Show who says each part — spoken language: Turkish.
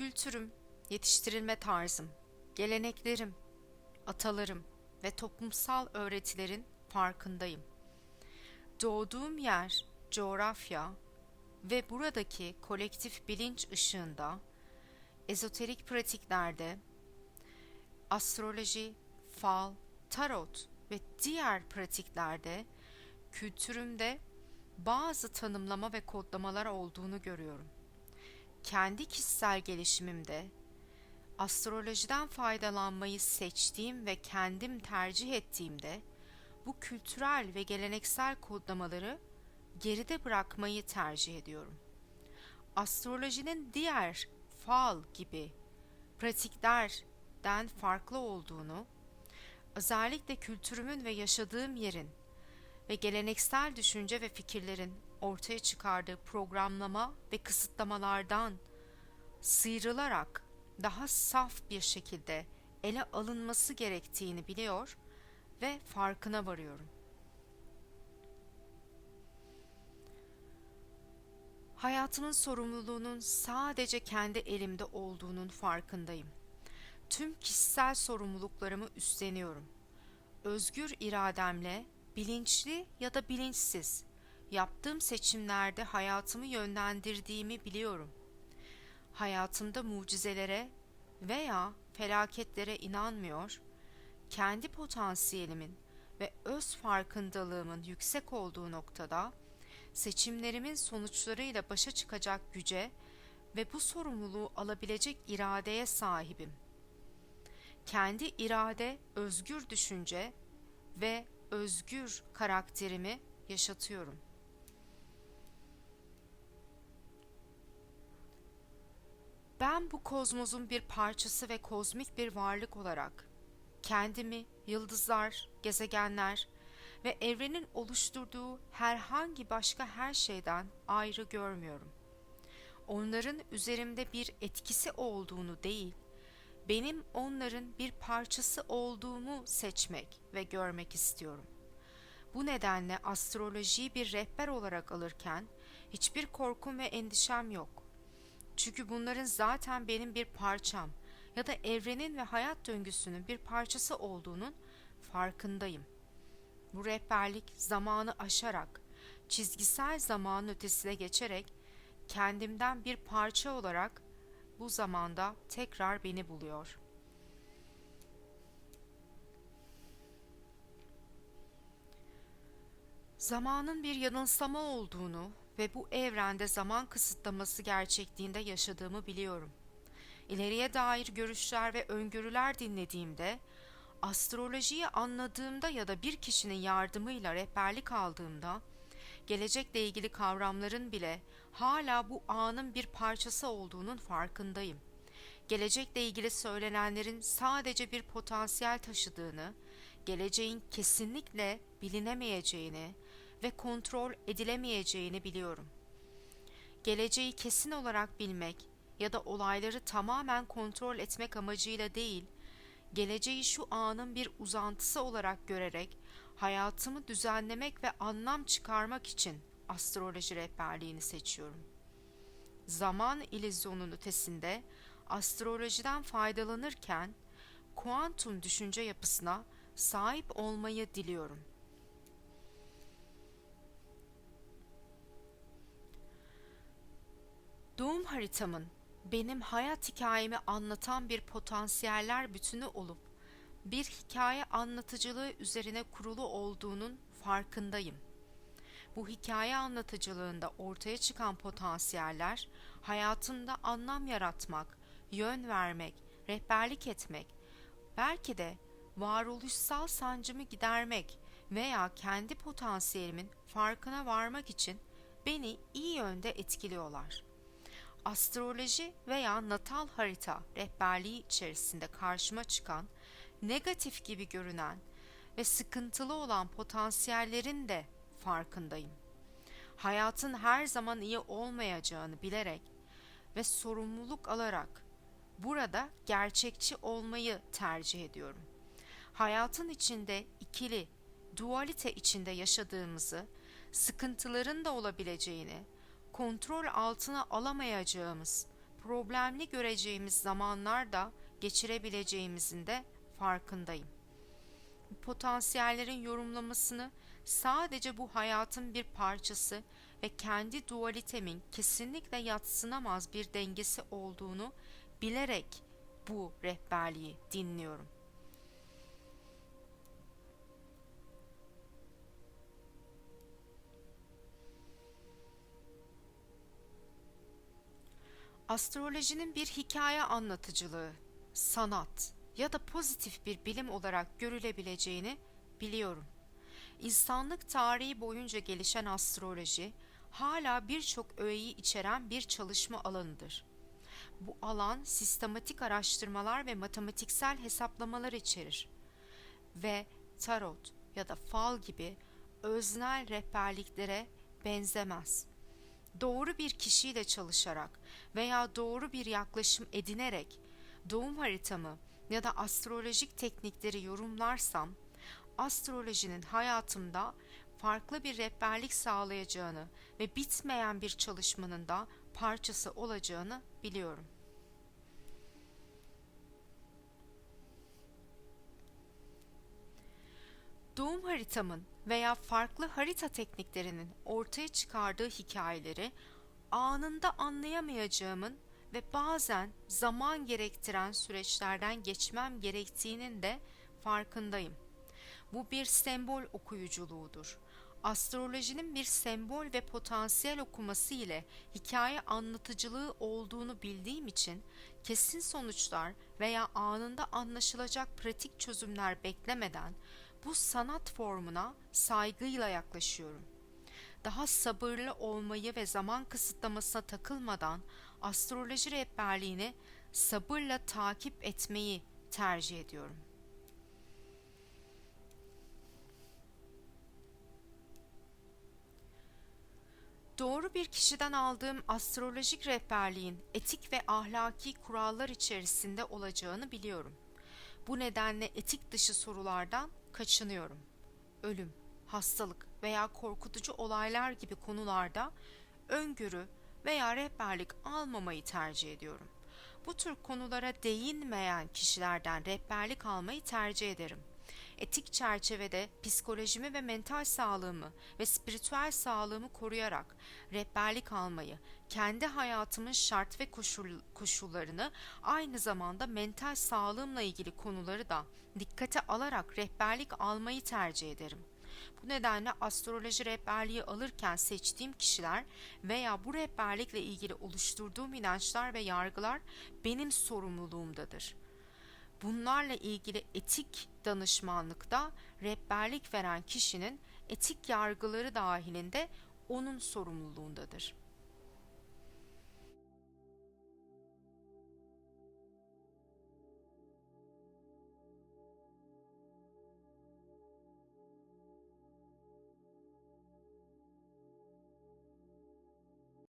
Speaker 1: Kültürüm, yetiştirilme tarzım, geleneklerim, atalarım ve toplumsal öğretilerin farkındayım. Doğduğum yer, coğrafya ve buradaki kolektif bilinç ışığında ezoterik pratiklerde astroloji, fal, tarot ve diğer pratiklerde kültürümde bazı tanımlama ve kodlamalar olduğunu görüyorum. Kendi kişisel gelişimimde astrolojiden faydalanmayı seçtiğim ve kendim tercih ettiğimde bu kültürel ve geleneksel kodlamaları geride bırakmayı tercih ediyorum. Astrolojinin diğer fal gibi pratiklerden farklı olduğunu, özellikle kültürümün ve yaşadığım yerin ve geleneksel düşünce ve fikirlerin ortaya çıkardığı programlama ve kısıtlamalardan sıyrılarak daha saf bir şekilde ele alınması gerektiğini biliyor ve farkına varıyorum. Hayatımın sorumluluğunun sadece kendi elimde olduğunun farkındayım. Tüm kişisel sorumluluklarımı üstleniyorum. Özgür irademle bilinçli ya da bilinçsiz yaptığım seçimlerde hayatımı yönlendirdiğimi biliyorum. Hayatımda mucizelere veya felaketlere inanmıyor, kendi potansiyelimin ve öz farkındalığımın yüksek olduğu noktada seçimlerimin sonuçlarıyla başa çıkacak güce ve bu sorumluluğu alabilecek iradeye sahibim. Kendi irade, özgür düşünce ve özgür karakterimi yaşatıyorum. Ben bu kozmosun bir parçası ve kozmik bir varlık olarak kendimi yıldızlar, gezegenler ve evrenin oluşturduğu herhangi başka her şeyden ayrı görmüyorum. Onların üzerimde bir etkisi olduğunu değil, benim onların bir parçası olduğumu seçmek ve görmek istiyorum. Bu nedenle astrolojiyi bir rehber olarak alırken hiçbir korkum ve endişem yok. Çünkü bunların zaten benim bir parçam ya da evrenin ve hayat döngüsünün bir parçası olduğunun farkındayım. Bu rehberlik zamanı aşarak, çizgisel zamanın ötesine geçerek kendimden bir parça olarak bu zamanda tekrar beni buluyor. Zamanın bir yanılsama olduğunu ve bu evrende zaman kısıtlaması gerçekliğinde yaşadığımı biliyorum. İleriye dair görüşler ve öngörüler dinlediğimde, astrolojiyi anladığımda ya da bir kişinin yardımıyla rehberlik aldığımda, gelecekle ilgili kavramların bile hala bu anın bir parçası olduğunun farkındayım. Gelecekle ilgili söylenenlerin sadece bir potansiyel taşıdığını, geleceğin kesinlikle bilinemeyeceğini ve kontrol edilemeyeceğini biliyorum. Geleceği kesin olarak bilmek ya da olayları tamamen kontrol etmek amacıyla değil, geleceği şu anın bir uzantısı olarak görerek hayatımı düzenlemek ve anlam çıkarmak için astroloji rehberliğini seçiyorum. Zaman ilizyonun ötesinde astrolojiden faydalanırken kuantum düşünce yapısına sahip olmayı diliyorum. Doğum haritamın benim hayat hikayemi anlatan bir potansiyeller bütünü olup bir hikaye anlatıcılığı üzerine kurulu olduğunun farkındayım. Bu hikaye anlatıcılığında ortaya çıkan potansiyeller hayatında anlam yaratmak, yön vermek, rehberlik etmek, belki de varoluşsal sancımı gidermek veya kendi potansiyelimin farkına varmak için beni iyi yönde etkiliyorlar.'' Astroloji veya natal harita rehberliği içerisinde karşıma çıkan negatif gibi görünen ve sıkıntılı olan potansiyellerin de farkındayım. Hayatın her zaman iyi olmayacağını bilerek ve sorumluluk alarak burada gerçekçi olmayı tercih ediyorum. Hayatın içinde ikili, dualite içinde yaşadığımızı, sıkıntıların da olabileceğini, kontrol altına alamayacağımız problemli göreceğimiz zamanlar da geçirebileceğimizin de farkındayım. Potansiyellerin yorumlamasını sadece bu hayatın bir parçası ve kendi dualitemin kesinlikle yatsınamaz bir dengesi olduğunu bilerek bu rehberliği dinliyorum. Astrolojinin bir hikaye anlatıcılığı, sanat ya da pozitif bir bilim olarak görülebileceğini biliyorum. İnsanlık tarihi boyunca gelişen astroloji hala birçok öğeyi içeren bir çalışma alanıdır. Bu alan sistematik araştırmalar ve matematiksel hesaplamalar içerir ve tarot ya da fal gibi öznel rehberliklere benzemez. Doğru bir kişiyle çalışarak veya doğru bir yaklaşım edinerek doğum haritamı ya da astrolojik teknikleri yorumlarsam astrolojinin hayatımda farklı bir rehberlik sağlayacağını ve bitmeyen bir çalışmanın da parçası olacağını biliyorum. Doğum haritamın veya farklı harita tekniklerinin ortaya çıkardığı hikayeleri anında anlayamayacağımın ve bazen zaman gerektiren süreçlerden geçmem gerektiğinin de farkındayım. Bu bir sembol okuyuculuğudur. Astrolojinin bir sembol ve potansiyel okuması ile hikaye anlatıcılığı olduğunu bildiğim için kesin sonuçlar veya anında anlaşılacak pratik çözümler beklemeden bu sanat formuna saygıyla yaklaşıyorum. Daha sabırlı olmayı ve zaman kısıtlamasına takılmadan astroloji rehberliğini sabırla takip etmeyi tercih ediyorum. Doğru bir kişiden aldığım astrolojik rehberliğin etik ve ahlaki kurallar içerisinde olacağını biliyorum. Bu nedenle etik dışı sorulardan kaçınıyorum. Ölüm, hastalık veya korkutucu olaylar gibi konularda öngörü veya rehberlik almamayı tercih ediyorum. Bu tür konulara değinmeyen kişilerden rehberlik almayı tercih ederim. Etik çerçevede psikolojimi ve mental sağlığımı ve spiritüel sağlığımı koruyarak rehberlik almayı, kendi hayatımın şart ve koşul, koşullarını aynı zamanda mental sağlığımla ilgili konuları da dikkate alarak rehberlik almayı tercih ederim. Bu nedenle astroloji rehberliği alırken seçtiğim kişiler veya bu rehberlikle ilgili oluşturduğum inançlar ve yargılar benim sorumluluğumdadır. Bunlarla ilgili etik danışmanlıkta rehberlik veren kişinin etik yargıları dahilinde onun sorumluluğundadır.